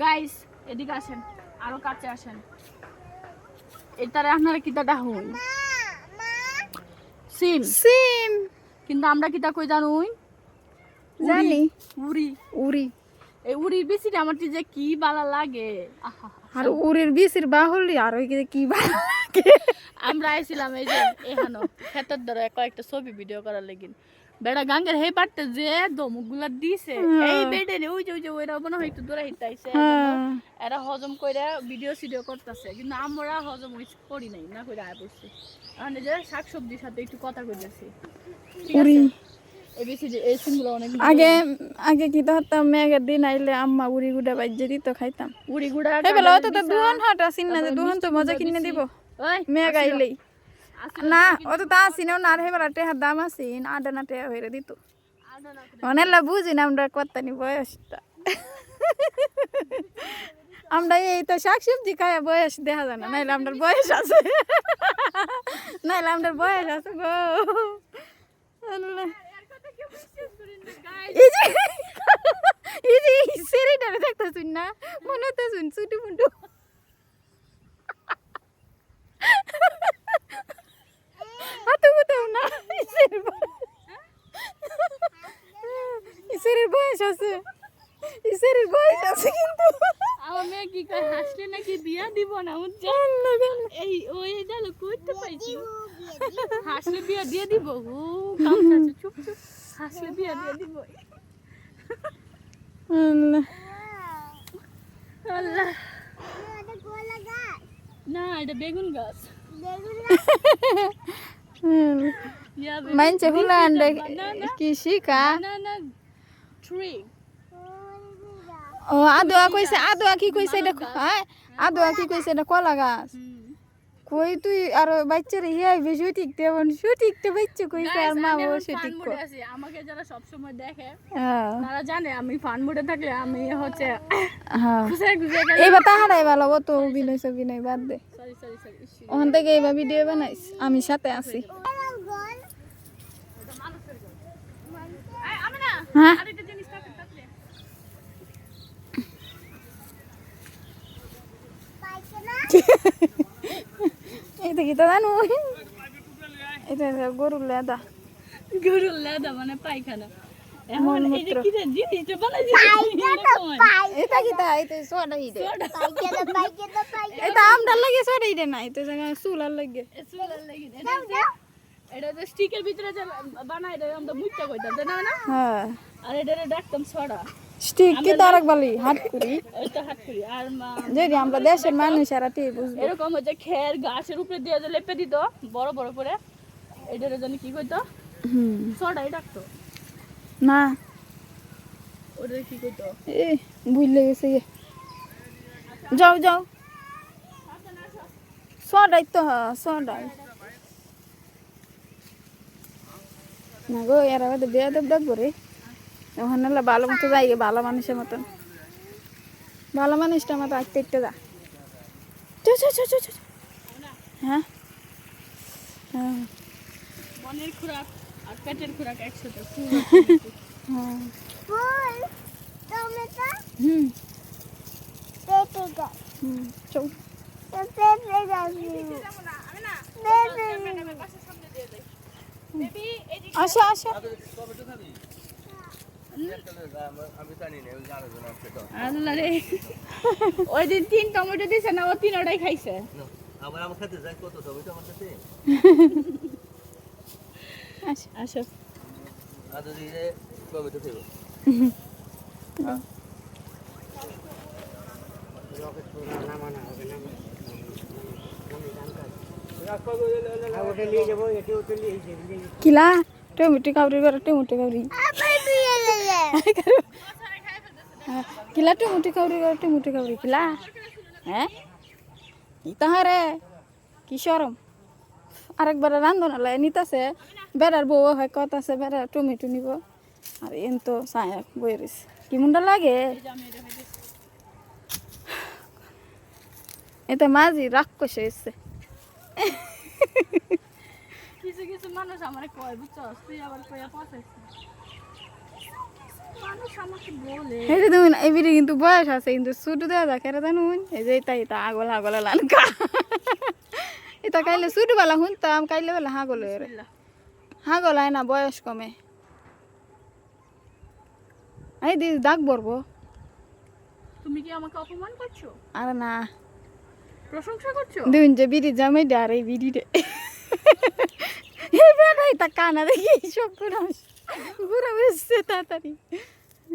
Guys এদিকে আসেন। আরও কাছে আসেন। এটারে আপনারা কিতা ডাহুন? সিম। সিম। কিন্তু আমরা কিতা কই জানুই? জানি। উড়ি। উড়ি। এই উড়ির বেশিটা আমার যে কি বালা লাগে। আর উড়ির বিসির বাহুলি আর ওই কি- ভালো লাগে। আমরা আইছিলাম এই যে এখানো ক্ষেতের দ্বারা কয়েকটা ছবি ভিডিও করার লাগিন। বেড়া গাঙ্গের হে পারতে যে দমুকগুলা দিছে। এই বেডে নে ওই যে ওই যে ওইরা মনে হয় একটু দূরে হিতাইছে হ্যাঁ। এরা হজম কইরা ভিডিও সিডিও করতেছে। কিন্তু আমরা হজম হইছে করি নাই না কইরা আয় পড়ছি মানে যে শাকসবজির সাথে একটু কথা কইতেছি। উড়ি অনেক আগে আগে কি তো হতাম মেঘের দিন আইলে আম্মা উড়ি গুড়া বাজ্যে দিত খাইতাম। উড়ি গুড়া এই বেলা অত তো দুহন হাট আসিন না যে দুহন তো মজা কিনে দিব। ওই মেঘ আইলেই। না অত তো আসিনও না আর হেবেলা টেহার দাম আসিন আডা না টেহা হয়ে দিত। অনেকলা বুঝি না আমরা কত্তানি বয়সটা। আমরা এই তো শাকসবজি খাই বয়স দেখা যায় না নাইলে আমাদের বয়স আছে। নাইলে আমাদের বয়স আছে গো। এই যে এই যে এই সেরিটারে না? মনে হতেছুন ছুটি মুন্টু হাতু গুতাও না ইসের বয়স আছে ইসের বয়স আছে কিন্তু আমার মেয়ে কি কয় হাসলে নাকি বিয়া দিব না আল্লাহ গো। এই ওই ডালো করতে পাইছি। হাসলে বিয়া দিয়ে দিব? ও কামড়াচ্ছে চুপ চুপ। হাসলে বিয়া দিয়ে দিব। আল্লাহ। আল্লাহ। না এটা বেগুন গাছ। বেগুন- হুলা hulan banana, কি শিকা banana tree. ও আদোয়া কইছে আদোয়া কি কইছে এটা হ্যাঁ আদোয়া কি কইছে এটা কলা gas. হুম। কই তুই আর বাচ্চারে হিয়াই বেশি ঠিকতে বন সঠিকতে বাচ্চা কইছে আর মা এখন সঠিক। আমাকে যারা সবসময় দেখে হ্যাঁ। তারা জানে আমি ফান মুডে থাকলে আমি হচ্ছে হ্যাঁ। খুশে খুশে এইবার তাহারাই ভালো ও তো অভিনয় সবিনয় বাদ দে। সরি সরি সরি ওখান থেকে এইবার ভিডিও বানাইস আমি সাথে আছি। হ্যাঁ? থাকলে এটা কি তো জানো এটা গরুর লেদা। গরুর লেদা মানে পায়খানা। তা চুলার লাগে এটা যে স্টিকের ভিতরে বানাই দেয় আমরা মুইটা কইতাম না? হ্যাঁ। আর এটা ডাকতাম ছড়া স্টিক কি তারাক বালি হাত করি। যদি আমরা দেশের মানুষ আর বুঝব? এরকম হচ্ছে খের গাছের উপরে দিয়ে যে লেপে দিত বড় বড় করে এটার জন্য কি কইতো? হুম। ছড়াই ডাকতো। না। ওটা কি কইতো? এ বুঝলে গেছে যাও যাও। সদাই তো হ্যাঁ সদাই। না গো এরা হয়তো বিয়া দেব ডাকবো রে। ওখানে হলে ভালো মতো যাই গে ভালো মানুষের মতন। ভালো মানুষটা মতো আটতে একটু যা। চো চো চো চো চো চো। হ্যাঁ? হ্যাঁ। মনের খোরাক আর পেটের খোরাক একসাথে। হ্যাঁ। হুম। আসো আসো। আল্লাহ রে। ওই দিন তিন টমেটো দিছে না, ও তিনটাই খাইছে। আবার আমার খেতে যায় কত টমেটো আমার কাছে আসো। আর যদি টমেটো খেব কিলা, টমেটো কাউরি করে টমেটো কাউরি। কিলা টমেটো কাউরি করে টমেটো কাউরি কিলা হ্যাঁ তাহারে কি সরম আরেকবার রান্ধন হলে নিতাছে বেড়ার বউ হয় কতাছে বেড়া টমেটো নিব আর এন তো বই রয়েছে কি মুন্ডা লাগে এটা মাঝি রাক্ষস এসছে কিছু কিছু মানুষ আমার কয় বুঝছ তুই আবার কয়া পচাইছিস যে তুমি এবিরে কিন্তু বয়স আছে কিন্তু ছুটু দেওয়া যাকে জানুন। এই যে এটা এটা আগল আগল লানকা এটা কাইলে ছুটু বেলা শুনতাম কাইলে বেলা হাগল। হাগল হয় না বয়স কমে। এই দিস দাগ বরবো। তুমি কি আমাকে অপমান করছ? আর না। প্রশংসা করছ? দুন যে বিড়ি জামাই এই বিড়ি রে এই বেড়াই তা কানা দেখি সব পুরো পুরো বুঝছে তাড়াতাড়ি।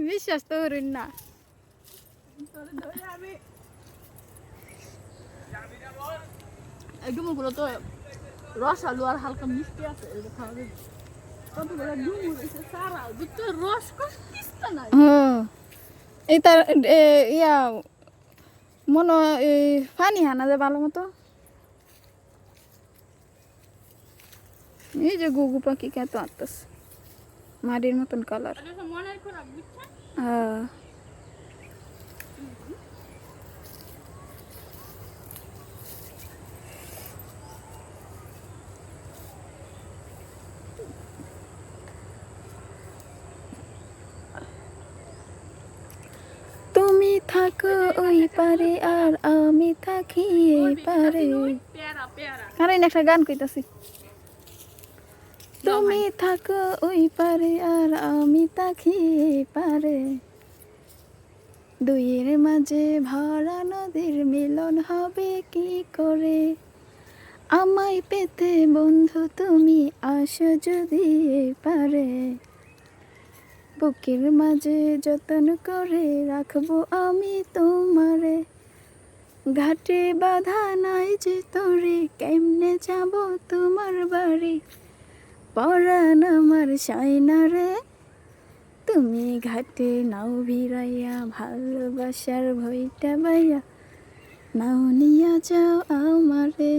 বিশ্বাস তো করুন না ডুমুগুলো তো রস আলু আর হালকা মিষ্টি আছে ইয়া মনে পানি হানা যায় ভালো মতো এই যে গুগু পাখি কত আত্মাস মাটির মতন কালার এটা তুমি থাকো ওই পারে আর আমি থাকি এই পারে। আরে একটা গান কইতাছি। তুমি থাকো ওই পারে আর আমি থাকি পারে। দুইয়ের মাঝে ভরা নদীর মিলন হবে কি করে? আমায় পেতে বন্ধু তুমি আসো যদি পারে। বুকের মাঝে যতন করে রাখব আমি তোমারে। ঘাটে বাধা নাই যে তোরে, কেমনে যাব তোমার বাড়ি? পরাণ আমার সাইনা রে। তুমি ঘাটে নাও ভিড়াইয়া, ভালোবাসার ভইটা বাইয়া নাও নিয়া যাও আমারে।